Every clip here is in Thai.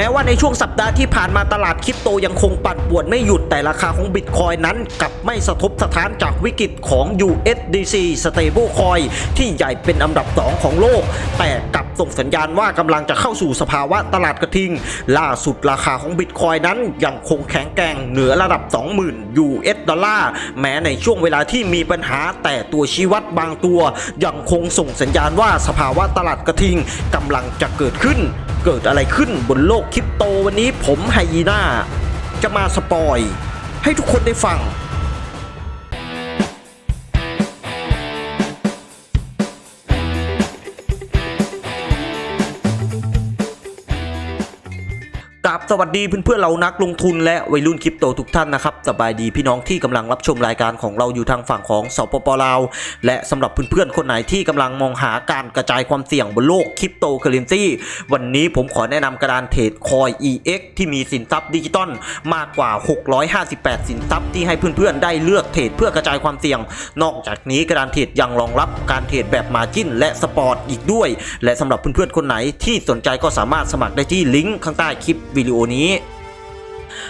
แม้ว่าในช่วงสัปดาห์ที่ผ่านมาตลาดคริปโตยังคงปั่นป่วนไม่หยุดแต่ราคาของบิตคอยนั้นกลับไม่สะทบสถานจากวิกฤตของ USDC Stablecoin ที่ใหญ่เป็นอันดับ 2 ของโลก แต่กลับส่งสัญญาณว่ากำลังจะเข้าสู่สภาวะตลาดกระทิง ล่าสุดราคาของบิตคอยนั้นยังคงแข็งแกร่งเหนือระดับ 20,000 US ดอลลาร์แม้ในช่วงเวลาที่มีปัญหาแต่ตัวชี้วัดบางตัว ยังคงส่งสัญญาณว่าสภาวะตลาดกระทิงกำลังจะเกิดขึ้น เกิดอะไรขึ้นบนโลกคริปโตวันนี้ผมไฮยีน่าจะมาสปอย ให้ทุกคนได้ฟัง กับสวัสดีเพื่อนๆเรานักลงทุนและวัยรุ่นคริปโตทุกท่านนะครับสบายดีพี่น้องที่กำลังรับชมรายการของเราอยู่ทางฝั่งของสปปลาว และสำหรับเพื่อนๆคนไหนที่กำลังมองหาการกระจายความเสี่ยงบนโลกคริปโตเคอเรนซีวันนี้ผมขอแนะนำกระดานเทรดคอย EX ที่มีสินทรัพย์ดิจิตอลมากกว่า 658 สินทรัพย์ที่ให้เพื่อนๆได้เลือกเทรดเพื่อกระจายความเสี่ยง นอกจากนี้กระดานเทรดยังรองรับการเทรดแบบมาจิ้นและสปอร์ตอีกด้วย และสำหรับเพื่อนๆคนไหนที่สนใจก็สามารถสมัครได้ที่ลิงก์ข้างใต้คลิปวิดีโอนี้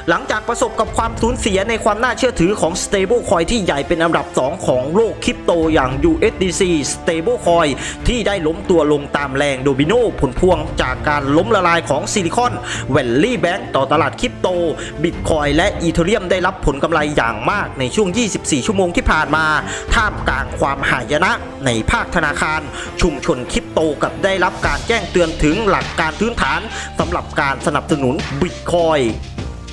หลังจากประสบกับความสูญเสียในความน่าเชื่อถือของ Stablecoin ที่ใหญ่เป็นอันดับ 2 ของโลกคริปโตอย่าง USDC Stablecoin ที่ได้ล้มตัวลงตามแรงโดมิโนผลพวงจากการล้มละลายของซิลิคอนแวลลี่แบงก์ต่อตลาดคริปโตบิตคอยและอีเทเรียมได้รับผลกำไรอย่างมากในช่วง 24 ชั่วโมงที่ผ่านมา ท่ามกลางความหายนะในภาคธนาคาร ชุมชนคริปโตกับได้รับการแจ้งเตือนถึงหลักการพื้นฐานสำหรับการสนับสนุนบิตคอย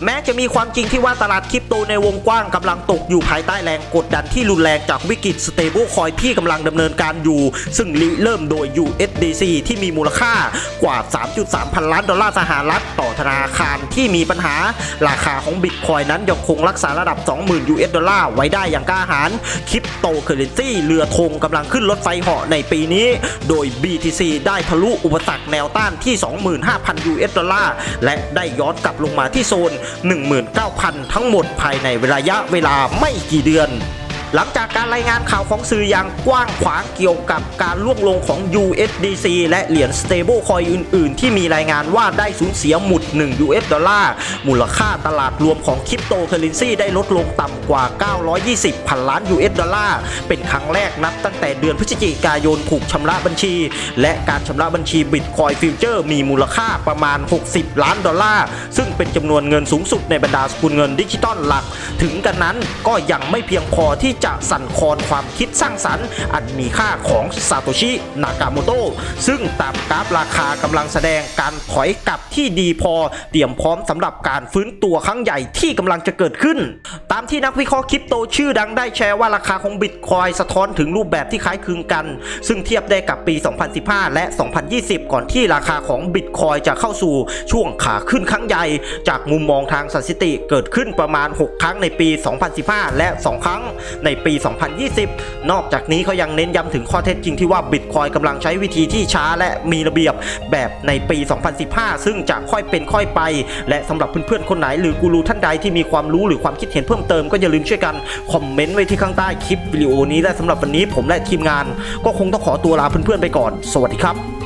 แม้จะมีความจริงที่ว่าตลาดคริปโตในวงกว้างกำลังตกอยู่ภายใต้แรงกดดันที่รุนแรงจากวิกฤตสเตเบิลคอยที่กำลังดำเนินการอยู่ ซึ่งริเริ่มโดย USDC ที่มีมูลค่ากว่า 3.3 พันล้านดอลลาร์สหรัฐต่อธนาคารที่มีปัญหา ราคาของบิตคอยนั้นยังคงรักษาระดับ 20,000 US ดอลลาร์ไว้ได้อย่างกล้าหาญคริปโตเคอเรนซีเรือธงกำลังขึ้นรถไฟเหาะในปีนี้ โดย BTC ได้ทะลุอุปสรรคแนวต้านที่ 25,000 US ดอลลาร์และได้ย้อนกลับลงมาที่โซน19,000 ทั้งหมดภายในระยะเวลาไม่กี่เดือน หลังจากการรายงานข่าวของสื่ออย่างกว้างขวางเกี่ยวกับการล่วงลงของ USDC และเหรียญ Stablecoin อื่น ๆ ที่มีรายงานว่าได้สูญเสียหมุด 1 US ดอลลาร์มูลค่าตลาดรวมของคริปโตเคอเรนซีได้ลดลงต่ำกว่า 920 พันล้าน US ดอลลาร์เป็นครั้งแรกนับตั้งแต่เดือนพฤศจิกายนถูกชำระบัญชี และการชำระบัญชี Bitcoin Future มีมูลค่าประมาณ 60 ล้านดอลลาร์ซึ่งเป็นจำนวนเงินสูงสุดในบรรดาสกุลเงินดิจิตอลหลัก ถึงกันนั้นก็ยังไม่เพียงพอที่จะสั่นคลอนความคิดสร้างสรรค์ อันมีค่าของซาโตชิ นากาโมโตะซึ่งตามกราฟราคากำลังแสดงการถอยกลับที่ดีพอ เตรียมพร้อมสำหรับการฟื้นตัวครั้งใหญ่ที่กำลังจะเกิดขึ้น ตามที่นักวิเคราะห์คริปโตชื่อดังได้แชร์ว่าราคาของบิตคอยสะท้อนถึงรูปแบบที่คล้ายคลึงกัน ซึ่งเทียบได้กับปี 2015 และ 2020 ก่อนที่ราคาของบิตคอยจะเข้าสู่ช่วงขาขึ้นครั้งใหญ่ จากมุมมองทางสถิติเกิดขึ้นประมาณ 6 ครั้งในปี 2015 และ 2 ครั้งในปี 2020 นอกจากนี้เขายังเน้นย้ำถึงข้อเท็จจริงที่ว่าบิตคอยกำลังใช้วิธีที่ช้าและมีระเบียบแบบในปี 2015 ซึ่งจะค่อยเป็นค่อยไป และสำหรับเพื่อนๆคนไหนหรือกูรูท่านใดที่มีความรู้หรือความคิดเห็นเพิ่มเติมก็อย่าลืมช่วยกันคอมเมนต์ไว้ที่ข้างใต้คลิปวิดีโอนี้และสำหรับวันนี้ผมและทีมงาน ก็คงต้องขอตัวลาเพื่อนๆไปก่อน สวัสดีครับ